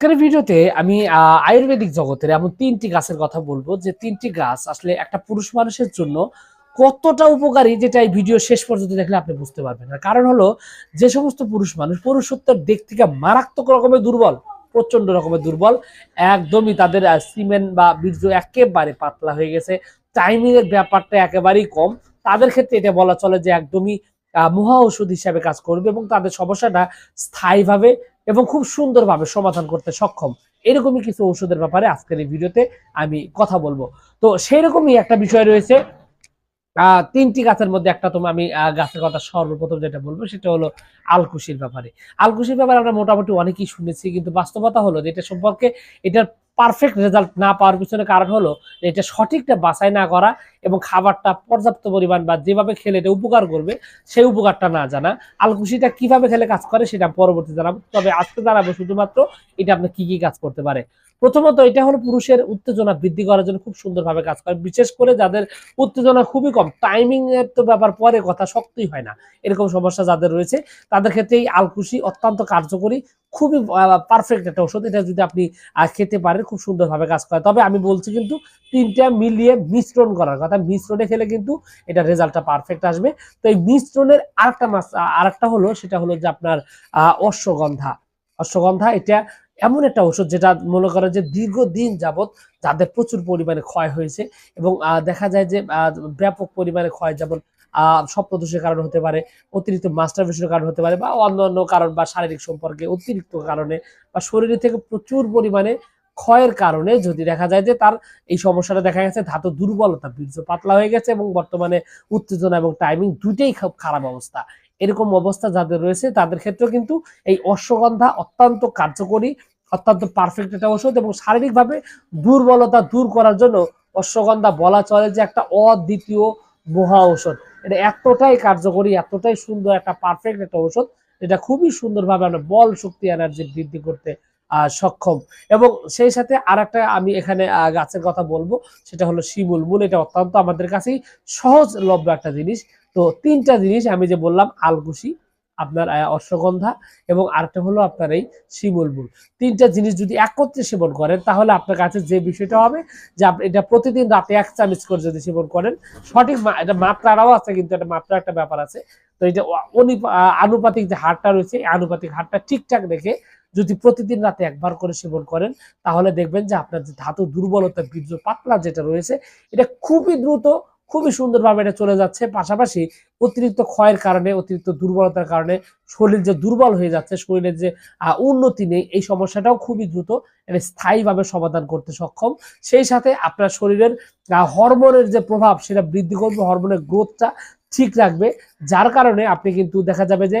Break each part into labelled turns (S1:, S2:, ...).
S1: আজকের ভিডিওতে আমি আয়ুর্বেদিক জগতের এমন তিনটি গাছের কথা বলব যে তিনটি গাছ আসলে একটা পুরুষ মানুষের জন্য কতটা উপকারী যেটা এই ভিডিও শেষ পর্যন্ত দেখলে আপনি বুঝতে পারবেন। না কারণ হলো যে সমস্ত পুরুষ মানুষ, পুরুষত্বের দিক থেকে মারাত্মক রকমের দুর্বল প্রচণ্ড রকমের দুর্বল, একদমই তাদের সিমেন্ট বা বীর্য একেবারে পাতলা হয়ে গেছে। টাইমিং এর ব্যাপারটা একেবারেই কম। তাদের ক্ষেত্রে এটা বলা চলে যে একদমই মহা ওষুধ হিসাবে কাজ করবে এবং তাদের সমস্যাটা স্থায়ীভাবে এবং খুব সুন্দরভাবে সমাধান করতে সক্ষম। এরকমই কিছু ওষুধের ব্যাপারে আজকের এই ভিডিওতে আমি কথা বলব। তো সেই রকমই একটা বিষয় রয়েছে। তিনটি গাছের মধ্যে একটা তোমার আমি গাছের কথা সর্বপ্রথম যেটা বলব সেটা হলো আলকুশির ব্যাপারে। আলকুশির ব্যাপারে আমরা মোটামুটি অনেকেই শুনেছি, কিন্তু বাস্তবতা হলো যে এটা সম্পর্কে এটার পারফেক্ট রেজাল্ট না পাওয়ার পিছনে কারণ হলো এটা সঠিকটা বাছাই না করা এবং খাবারটা পর্যাপ্ত পরিমাণ বা যেভাবে খেলে এটা উপকার করবে, সেই উপকারটা না জানা। আলকুশিটা কীভাবে খেলে কাজ করে সেটা পরবর্তী জানাব। তবে আজকে জানাব শুধুমাত্র এটা আপনি কি কি কাজ করতে পারে। প্রথমত এটা হলো পুরুষের উত্তেজনা বৃদ্ধি করার জন্য খুব সুন্দরভাবে কাজ করে। বিশেষ করে যাদের উত্তেজনা খুবই কম টাইমিং এর তো ব্যাপার, পরে কথা শক্তই হয় না। এরকম সমস্যা যাদের রয়েছে, তাদের ক্ষেত্রে এই আলকুশি অত্যন্ত কার্যকরী, খুবই পারফেক্ট একটা ওষুধ এটা যদি আপনি খেতে পারেন, খুব সুন্দরভাবে কাজ করে। তবে আমি বলছি কিন্তু তিনটা মিলিয়ে মিশ্রণ করার কথা। মিশ্রণে খেলে কিন্তু এটা রেজাল্টটা পারফেক্ট আসবে। তো এই মিশ্রণের আরেকটা মাছ আরেকটা হলো, সেটা হলো যে আপনার অশ্বগন্ধা। অশ্বগন্ধা এটা এমন একটা ওষুধ যেটা মনে করে যে দীর্ঘদিন যাবত যাদের প্রচুর পরিমাণে ক্ষয় হয়েছে এবং দেখা যায় যে ব্যাপক পরিমাণে ক্ষয় যেমন স্বপ্নদোষের কারণ হতে পারে, অতিরিক্ত মাস্টারবেশনের কারণ হতে পারে বা অন্যান্য কারণ বা শারীরিক সম্পর্কে অতিরিক্ত কারণে বা শরীরে থেকে প্রচুর পরিমাণে ক্ষয়ের কারণে যদি দেখা যায় যে তার এই সমস্যাটা দেখা গেছে, ধাতু দুর্বলতা বীর্য পাতলা হয়ে গেছে এবং বর্তমানে উত্তেজনা এবং টাইমিং দুইটাই খুব খারাপ অবস্থা। এরকম অবস্থা যাদের রয়েছে, তাদের ক্ষেত্রেও কিন্তু এই অশ্বগন্ধা অত্যন্ত কার্যকরী, অত্যন্ত পারফেক্ট একটা ওষুধ এবং শারীরিকভাবে দুর্বলতা দূর করার জন্য অশ্বগন্ধা বলা চলে যে একটা অদ্বিতীয় মহা ঔষধ। এটা এতটাই কার্যকরী, এতটাই সুন্দর একটা পারফেক্ট একটা ঔষধ, যেটা খুবই সুন্দরভাবে আমরা বল শক্তি এনার্জি বৃদ্ধি করতে সক্ষম। এবং সেই সাথে আর একটা আমি এখানে গাছের কথা বলব, সেটা হলো শিমুল। মূল এটা অত্যন্ত আমাদের কাছেই সহজলভ্য একটা জিনিস। তো তিনটা জিনিস আমি যে বললাম, আলকুশি, আপনার অশ্বগন্ধা এবং আরেকটা হলো আপনার এই শিমুল মূল। তিনটা জিনিস যদি একত্রে সেবন করেন, তাহলে আপনার কাছে যে বিষয়টা হবে যে এটা প্রতিদিন রাতে এক চামচ করে যদি সেবন করেন, সঠিক এটা মাত্রাটাও আছে, কিন্তু এটা মাত্রা একটা ব্যাপার আছে। তো এটা আনুপাতিক যে হারটা রয়েছে আনুপাতিক হারটা ঠিকঠাক রেখে যদি প্রতিদিন রাতে একবার করে সেবন করেন, তাহলে দেখবেন যে আপনার যে ধাতু দুর্বলতা, বীর্য পাতলা যেটা রয়েছে, এটা খুবই দ্রুত খুবই সুন্দরভাবে এটা চলে যাচ্ছে। পাশাপাশি অতিরিক্ত ক্ষয়ের কারণে, অতিরিক্ত দুর্বলতার কারণে শরীর যে দুর্বল হয়ে যাচ্ছে, শরীরের যে উন্নতি নেই, এই সমস্যাটাও খুবই দ্রুত এটা স্থায়ীভাবে সমাধান করতে সক্ষম। সেই সাথে আপনার শরীরের হরমোনের যে প্রভাব, সেটা বৃদ্ধি করবে, হরমোনের গ্রোথটা ঠিক রাখবে। যার কারণে আপনি কিন্তু দেখা যাবে যে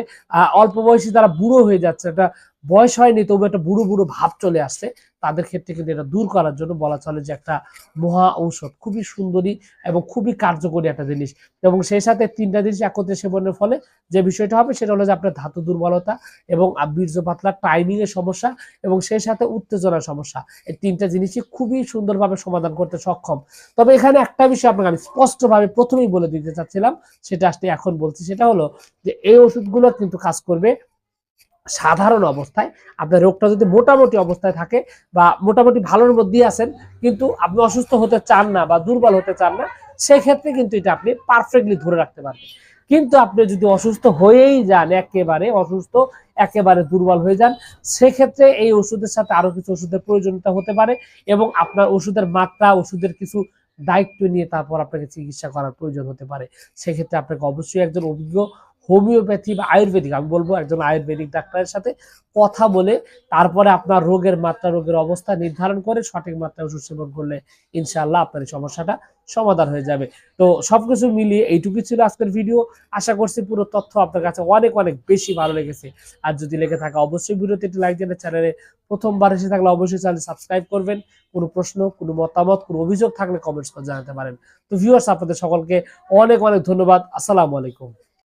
S1: অল্প বয়সী তারা বুড়ো হয়ে যাচ্ছে একটা বয়স হয়নি, তবু একটা বুড়ো বুড়ো ভাব চলে আসছে, তাদের ক্ষেত্রে কিন্তু এটা দূর করার জন্য বলা চলে যে একটা মহা ঔষধ। খুবই সুন্দরী এবং খুবই কার্যকরী একটা জিনিস। এবং সেই সাথে তিনটা জিনিস একত্রে সেবনের ফলে যে বিষয়টা হবে, সেটা হলো যে আপনার ধাতু দুর্বলতা এবং বীর্য পাতলা টাইমিং এর সমস্যা এবং সেই সাথে উত্তেজনার সমস্যা। এই তিনটা জিনিসই খুবই সুন্দরভাবে সমাধান করতে সক্ষম। তবে এখানে একটা বিষয় আপনাকে আমি স্পষ্টভাবে প্রথমেই বলে দিতে চাচ্ছিলাম, সেটা আসলে এখন বলছি সেটা হলো যে এই ওষুধগুলো কিন্তু কাজ করবে সাধারণ অবস্থায়। আপনার রোগটা যদি মোটামুটি অবস্থায় থাকে বা মোটামুটি ভালোর মধ্যেই আছেন, কিন্তু আপনি অসুস্থ হতে চান না বা দুর্বল হতে চান না, সেক্ষেত্রে কিন্তু এটা আপনি পারফেক্টলি ধরে রাখতে পারবেন। কিন্তু আপনি যদি অসুস্থ হয়েই যান, একেবারে অসুস্থ, একেবারে দুর্বল হয়ে যান, সেক্ষেত্রে এই ওষুধের সাথে আরও কিছু ওষুধের প্রয়োজনীয়তা হতে পারে এবং আপনার ওষুধের মাত্রা, ওষুধের কিছু দায়িত্ব নিয়ে তারপর আপনাকে চিকিৎসা করার প্রয়োজন হতে পারে। সেক্ষেত্রে আপনাকে অবশ্যই একজন অভিজ্ঞ হোমিওপ্যাথি বা আয়ুর্বেদিক, আমি বলব একজন আয়ুর্বেদিক ডাক্তারের সাথে কথা বলে তারপরে আপনার রোগের মাত্রা, রোগের অবস্থা নির্ধারণ করে সঠিক মাত্রায় ওষুধ সেবন করলে ইনশাআল্লাহ আপনার এই সমস্যাটা সমাধান হয়ে যাবে। তো সবকিছু মিলিয়ে এইটুকুই ছিল আজকের ভিডিও। আশা করছি পুরো তথ্য আপনার কাছে অনেক অনেক বেশি ভালো লেগেছে। আর যদি লেগে থাকে অবশ্যই ভিডিওতে একটি লাইক দিয়ে চ্যানেলে প্রথমবার এসে থাকলে অবশ্যই চ্যানেল সাবস্ক্রাইব করবেন। কোনো প্রশ্ন, কোনো মতামত, কোনো অভিযোগ থাকলে কমেন্টস করে জানাতে পারেন। তো ভিউয়ার্স আপনাদের সকলকে অনেক অনেক ধন্যবাদ। আসসালামু আলাইকুম।